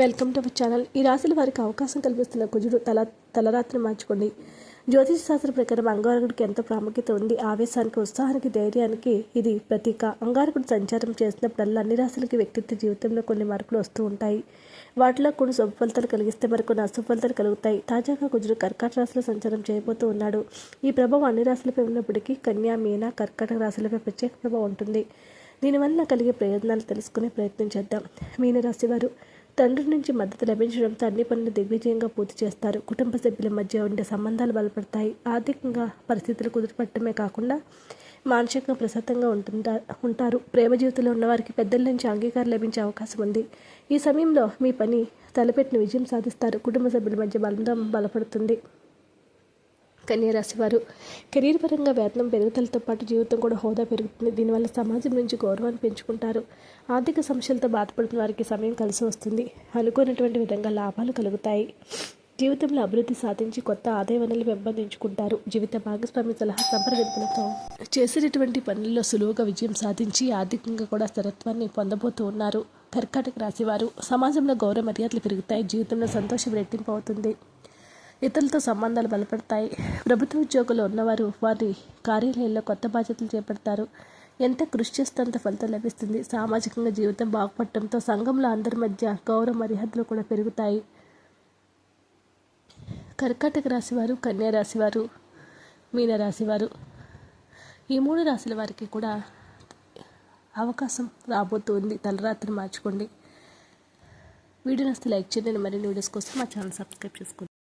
Welcome to our channel ఈ రాశుల వారికి అవకాశం కల్పిస్తున్న కుజుడు తల తలరాత్రి మార్చుకోండి. జ్యోతిష శాస్త్ర ప్రకారం అంగారకుడికి ఎంత ప్రాముఖ్యత ఉంది? ఆవేశానికి ఉత్సాహానికి ధైర్యానికి ఇది ప్రతీక. అంగారకుడు సంచారం చేసినప్పుడల్లా అన్ని రాశులకి వ్యక్తిత్వ జీవితంలో కొన్ని మార్పులు వస్తూ ఉంటాయి. వాటిలో కొన్ని శుభ ఫలితాలు కలిగిస్తే మరికొన్ని అశుభ ఫలితాలు కలుగుతాయి. తాజాగా కుజుడు కర్కాట రాశిలో సంచారం చేయబోతూ ఉన్నాడు. ఈ ప్రభావం అన్ని రాశులపై ఉన్నప్పటికీ కన్యా మీన కర్కాటక రాశులపై ప్రత్యేక ప్రభావం ఉంటుంది. దీనివల్ల కలిగే ప్రయోజనాలు తెలుసుకునే ప్రయత్నం చేద్దాం. మీనరాశి వారు తండ్రి నుంచి మద్దతు లభించడంతో అన్ని పనులు దిగ్విజయంగా పూర్తి చేస్తారు. కుటుంబ సభ్యుల మధ్య ఉండే సంబంధాలు బలపడతాయి. ఆర్థికంగా పరిస్థితులు కుదురుపట్టడమే కాకుండా మానసికంగా ప్రశాంతంగా ఉంటుందా ఉంటారు. ప్రేమ జీవితంలో ఉన్నవారికి పెద్దల నుంచి అంగీకారం లభించే అవకాశం ఉంది. ఈ సమయంలో మీ పని తలపెట్టిన విజయం సాధిస్తారు. కుటుంబ సభ్యుల మధ్య బలం బలపడుతుంది. కన్యరాశి వారు కెరీర్ పరంగా వేతనం పెరుగుదలతో పాటు జీవితం కూడా హోదా పెరుగుతుంది. దీనివల్ల సమాజం నుంచి గౌరవాన్ని పెంచుకుంటారు. ఆర్థిక సమస్యలతో బాధపడుతున్న వారికి సమయం కలిసి వస్తుంది. అనుకున్నటువంటి విధంగా లాభాలు కలుగుతాయి. జీవితంలో అభివృద్ధి సాధించి కొత్త ఆదాయ వనరులు పెంపొందించుకుంటారు. జీవిత భాగస్వామి సలహా సంప్రదింపులతో చేసినటువంటి పనుల్లో సులువుగా విజయం సాధించి ఆర్థికంగా కూడా స్థిరత్వాన్ని పొందబోతూ ఉన్నారు. కర్కాటక రాశివారు. సమాజంలో గౌరవ మర్యాదలు పెరుగుతాయి. జీవితంలో సంతోషం రెట్టింపు అవుతుంది. ఇతరులతో సంబంధాలు బలపడతాయి. ప్రభుత్వ ఉద్యోగులు ఉన్నవారు వారి కార్యాలయాల్లో కొత్త బాధ్యతలు చేపడతారు. ఎంత కృషి చేస్తే అంత ఫలితం లభిస్తుంది. సామాజికంగా జీవితం బాగుపడటంతో సంఘంలో అందరి మధ్య గౌరవ మర్యాదలు కూడా పెరుగుతాయి. కర్కాటక రాశివారు కన్యా రాశివారు మీన రాశివారు ఈ మూడు రాశుల వారికి కూడా అవకాశం రాబోతుంది. తలరాత్రి మార్చుకోండి. వీడియో నస్తే లైక్ చేయండి. మరిన్ని వీడియోస్ కోసం మా ఛానల్ సబ్స్క్రైబ్ చేసుకోండి.